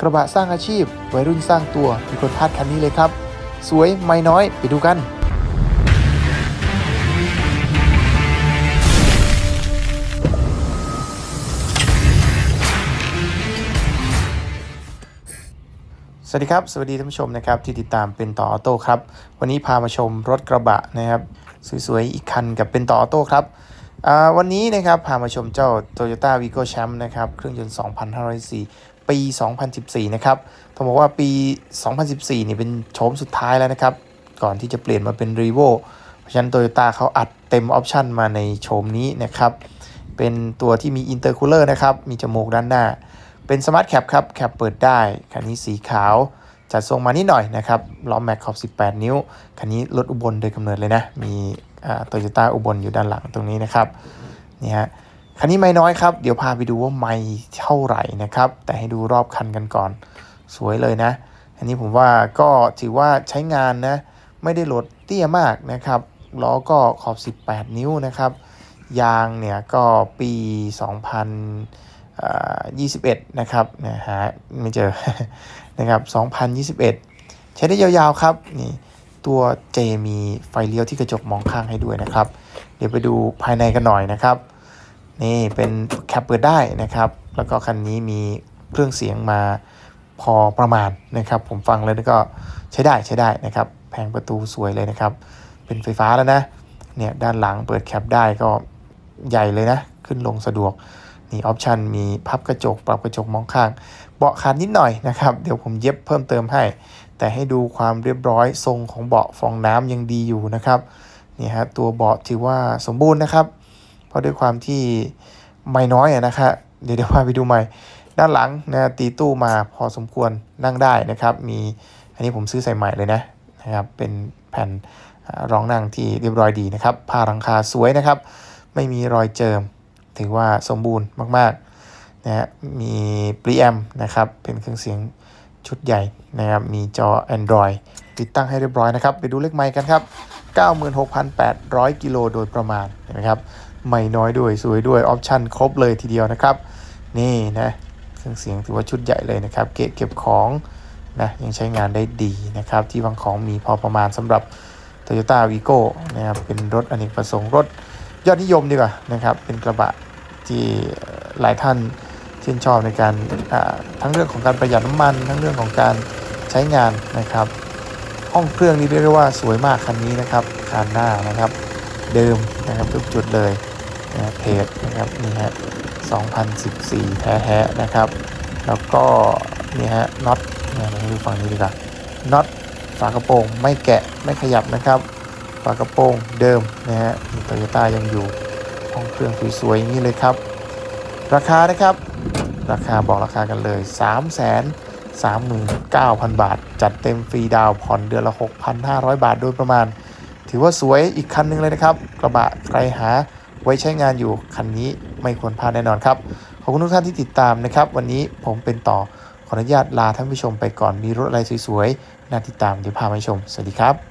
กระบะสร้างอาชีพ วัยรุ่นสร้างตัวมีคนพาดคันนี้เลยครับ สวยไม่น้อยไปดูกันสวัสดีครับ สวัสดีท่านผู้ชมนะครับที่ติดตามเป็นต่อออโต้ครับ วันนี้พามาชมรถกระบะนะครับสวยๆอีกคันกับเป็นต่อออโต้ครับวันนี้นะครับพามาชมเจ้า Toyota Vigo Champ นะครับเครื่องยนต์ 2,504 ปี 2014 นะครับต้องบอกว่าปี 2014 นี่เป็นโฉมสุดท้ายแล้วนะครับ ก่อนที่จะเปลี่ยนมาเป็น r e v o เพราะฉะนั้น Toyota เขาอัดเต็มออปชันมาในโฉมนี้นะครับ เป็นตัวที่มี Intercooler นะครับ มีจมูกด้านหน้า เป็นสมาร์ทแคปครับ แคปเปิดได้ คันนี้สีขาว จัดทรงมานิดหน่อยนะครับล้อแม็กขอบ 18 นิ้ว คันนี้รถอุบลโดยกำเนิดเลยนะ มีโตโยต้าอุบลอยู่ด้านหลังตรงนี้นะครับ นี่ฮะ คันนี้ไม่น้อยครับ เดี๋ยวพาไปดูว่าไม่เท่าไหร่นะครับ แต่ให้ดูรอบคันกันก่อน สวยเลยนะ อันนี้ผมว่าก็ถือว่าใช้งานนะ ไม่ได้โหลดเตี้ยมากนะครับ ล้อก็ขอบ 18 นิ้วนะครับ ยางเนี่ยก็ปี 2021 นะครับนะฮะไม่เจอ นะครับ 2021 ใช้ได้ยาวๆครับ นี่ตัวเจมีไฟเลี้ยวที่กระจกมองข้างให้ด้วยนะครับ เดี๋ยวไปดูภายในกันหน่อยนะครับ นี่เป็นแคปเปิดได้นะครับ แล้วก็คันนี้มีเครื่องเสียงมาพอประมาณนะครับ ผมฟังแล้วก็ใช้ได้ใช้ได้นะครับ แผงประตูสวยเลยนะครับ เป็นไฟฟ้าแล้วนะเนี่ยด้านหลังเปิดแคปได้ก็ใหญ่เลยนะ ขึ้นลงสะดวกนี่ออปชันมีพับกระจก ปรับกระจกมองข้าง เบาะขาดนิดหน่อยนะครับ เดี๋ยวผมเย็บเพิ่มเติมให้ แต่ให้ดูความเรียบร้อยทรงของเบาะฟองน้ำยังดีอยู่นะครับนี่ฮะตัวเบาะถือว่าสมบูรณ์นะครับ เพราะด้วยความที่ไม่น้อยนะครับ เดี๋ยวเดี๋ยวพาไปดูใหม่ ด้านหลังนะตีตู้มาพอสมควรนั่งได้นะครับ มีอันนี้ผมซื้อใส่ใหม่เลยนะนะครับ เป็นแผ่นรองนั่งที่เรียบร้อยดีนะครับผ้าหลังคาสวยนะครับ ไม่มีรอยเจิม ถือว่าสมบูรณ์มากๆนะฮะมีปรีแอมนะครับ เป็นเครื่องเสียงชุดใหญ่นะครับ มีจอ Android ติดตั้งให้เรียบร้อยนะครับ ไปดูเลขไมค์กันครับ 96,800 กิโลโดยประมาณเห็นไหมครับ ไม่น้อยด้วยสวยด้วยออปชั่นครบเลยทีเดียวนะครับ นี่นะเครื่องเสียงถือว่าชุดใหญ่เลยนะครับ เกะเก็บของนะยังใช้งานได้ดีนะครับ ที่วางของมีพอประมาณสำหรับ Toyota Vigo นะครับเป็นรถอเนกประสงค์รถยอดนิยมดีกว่านะครับ เป็นกระบะที่หลายท่านชื่นชอบในการทั้งเรื่องของการประหยัดน้ำมัน ทั้งเรื่องของการใช้งานนะครับ ห้องเครื่องนี่เรียกได้ว่าสวยมากคันนี้นะครับคานหน้านะครับ เดิมนะครับทุกจุดเลย นะเพจนะครับนี่ฮะ2014 แท้ๆนะครับ แล้วก็นี่ฮะน็อตเนี่ยมาดูฝั่งนี้ดีกว่าน็อตฝากระโปรงไม่แกะไม่ขยับนะครับ ฝากระโปรงเดิมนะฮะโตโยต้ายังอยู่ห้องเครื่องสวยๆอย่างนี้เลยครับ ราคานะครับ ราคาบอกราคากันเลย3 3 9 0 0 0 บาท จัดเต็มฟรีดาวผ่อนเดือนละ 6,500 บาทโดยประมาณ ถือว่าสวยอีกคันหนึงเลยนะครับ กระบะใครหา ไว้ใช้งานอยู่คันนี้ไม่ควรพลาดแน่นอนครับ ขอบคุณทุกท่านที่ติดตามนะครับ วันนี้ผมเป็นต่อขออนุญาตลาท่านผู้ชมไปก่อนมีรถอะไรสวยๆน่าติดตามเดี๋ยวพาไปชม สวัสดีครับ